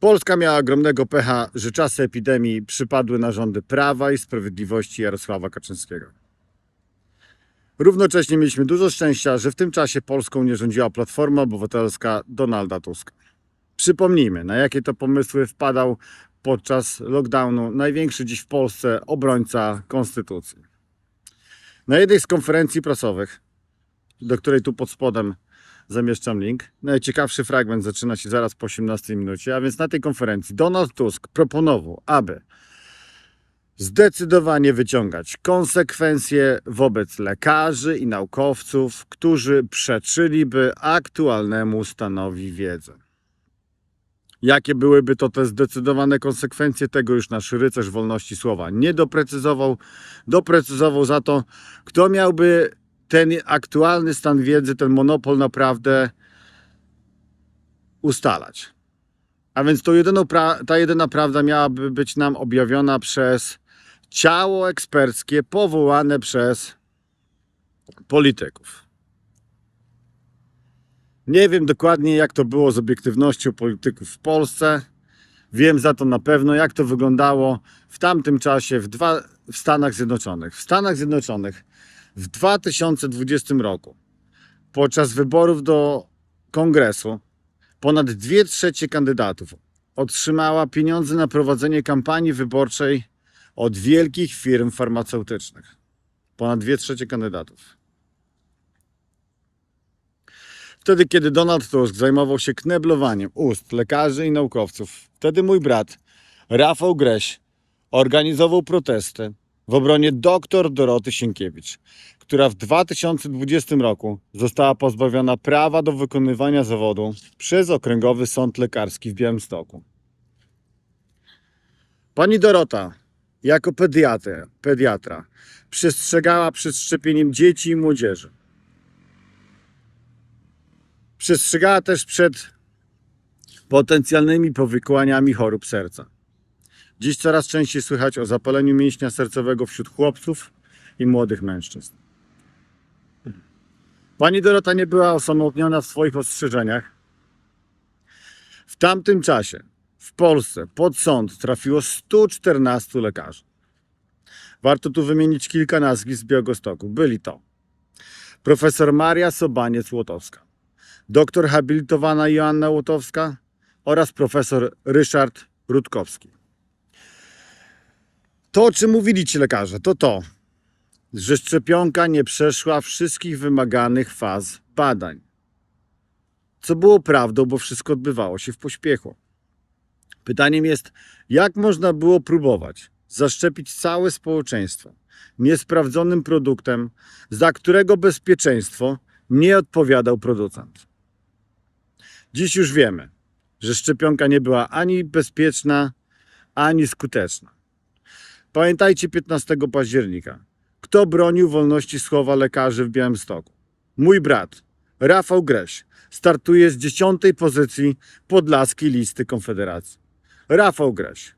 Polska miała ogromnego pecha, że czasy epidemii przypadły na rządy Prawa i Sprawiedliwości Jarosława Kaczyńskiego. Równocześnie mieliśmy dużo szczęścia, że w tym czasie Polską nie rządziła Platforma Obywatelska Donalda Tuska. Przypomnijmy, na jakie to pomysły wpadał podczas lockdownu największy dziś w Polsce obrońca konstytucji. Na jednej z konferencji prasowych, do której tu pod spodem zamieszczam link, najciekawszy fragment zaczyna się zaraz po 18 minucie, a więc na tej konferencji Donald Tusk proponował, aby zdecydowanie wyciągać konsekwencje wobec lekarzy i naukowców, którzy przeczyliby aktualnemu stanowi wiedzy. Jakie byłyby to te zdecydowane konsekwencje, tego już nasz rycerz wolności słowa nie doprecyzował. Doprecyzował za to, kto miałby ten aktualny stan wiedzy, ten monopol naprawdę ustalać. A więc to jedyną ta jedyna prawda miałaby być nam objawiona przez ciało eksperckie powołane przez polityków. Nie wiem dokładnie, jak to było z obiektywnością polityków w Polsce. Wiem za to na pewno, jak to wyglądało w tamtym czasie w, dwa, w Stanach Zjednoczonych. W Stanach Zjednoczonych w 2020 roku, podczas wyborów do kongresu, ponad 2 trzecie kandydatów otrzymała pieniądze na prowadzenie kampanii wyborczej od wielkich firm farmaceutycznych. Ponad 2 trzecie kandydatów. Wtedy, kiedy Donald Tusk zajmował się kneblowaniem ust lekarzy i naukowców, wtedy mój brat, Rafał Greś, organizował protesty w obronie dr Doroty Sienkiewicz, która w 2020 roku została pozbawiona prawa do wykonywania zawodu przez Okręgowy Sąd Lekarski w Białymstoku. Pani Dorota, jako pediatra, pediatra przestrzegała przed szczepieniem dzieci i młodzieży. Przestrzegała też przed potencjalnymi powikłaniami chorób serca. Dziś coraz częściej słychać o zapaleniu mięśnia sercowego wśród chłopców i młodych mężczyzn. Pani Dorota nie była osamotniona w swoich ostrzeżeniach. W tamtym czasie w Polsce pod sąd trafiło 114 lekarzy. Warto tu wymienić kilka nazwisk z Białegostoku. Byli to profesor Maria Sobaniec-Łotowska, doktor habilitowana Joanna Łotowska oraz profesor Ryszard Rutkowski. To, o czym mówili ci lekarze, to to, że szczepionka nie przeszła wszystkich wymaganych faz badań. Co było prawdą, bo wszystko odbywało się w pośpiechu. Pytaniem jest, jak można było próbować zaszczepić całe społeczeństwo niesprawdzonym produktem, za którego bezpieczeństwo nie odpowiadał producent. Dziś już wiemy, że szczepionka nie była ani bezpieczna, ani skuteczna. Pamiętajcie 15 października. Kto bronił wolności słowa lekarzy w Białymstoku? Mój brat, Rafał Greś, startuje z dziesiątej pozycji podlaskiej listy Konfederacji. Rafał Greś.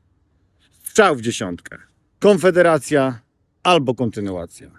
Strzał w dziesiątkę. Konfederacja albo kontynuacja.